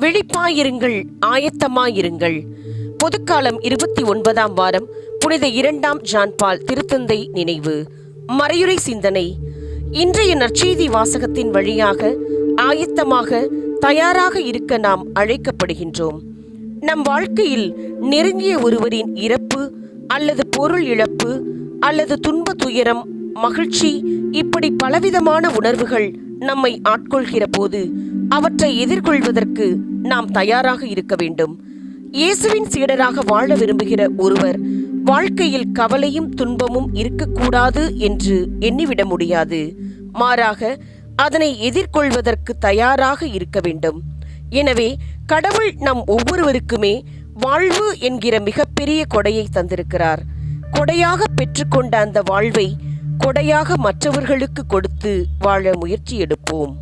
விழிப்பாயிருங்கள் ஆயத்தமாயிருங்கள். பொதுக்காலம் இருபத்தி ஒன்பதாம் வாரம் புனித இரண்டாம் ஜான்பால் திருத்தந்தை நினைவு. மறையுறை சிந்தனை. இன்றைய நற்செய்தி வாசகத்தின் வழியாக ஆயத்தமாக தயாராக இருக்க நாம் அழைக்கப்படுகின்றோம். நம் வாழ்க்கையில் நெருங்கிய ஒருவரின் இறப்பு அல்லது பொருள் இழப்பு அல்லது துன்ப துயரம் மகிழ்ச்சி இப்படி பலவிதமான உணர்வுகள் நம்மை ஆட்கொள்கிற போது அவற்றை எதிர்கொள்வதற்கு நாம் தயாராக இருக்க வேண்டும். இயேசுவின் சீடராக வாழ விரும்புகிற ஒருவர் வாழ்க்கையில் கவலையும் துன்பமும் இருக்கக்கூடாது என்று எண்ணிவிட முடியாது. மாறாக அதனை எதிர்கொள்வதற்கு தயாராக இருக்க வேண்டும். எனவே கடவுள் நம் ஒவ்வொருவருக்குமே வாழ்வு என்கிற மிகப்பெரிய கொடையை தந்திருக்கிறார். கொடையாக பெற்றுக்கொண்ட அந்த வாழ்வை கொடையாக மற்றவர்களுக்கு கொடுத்து வாழ முயற்சி எடுப்போம்.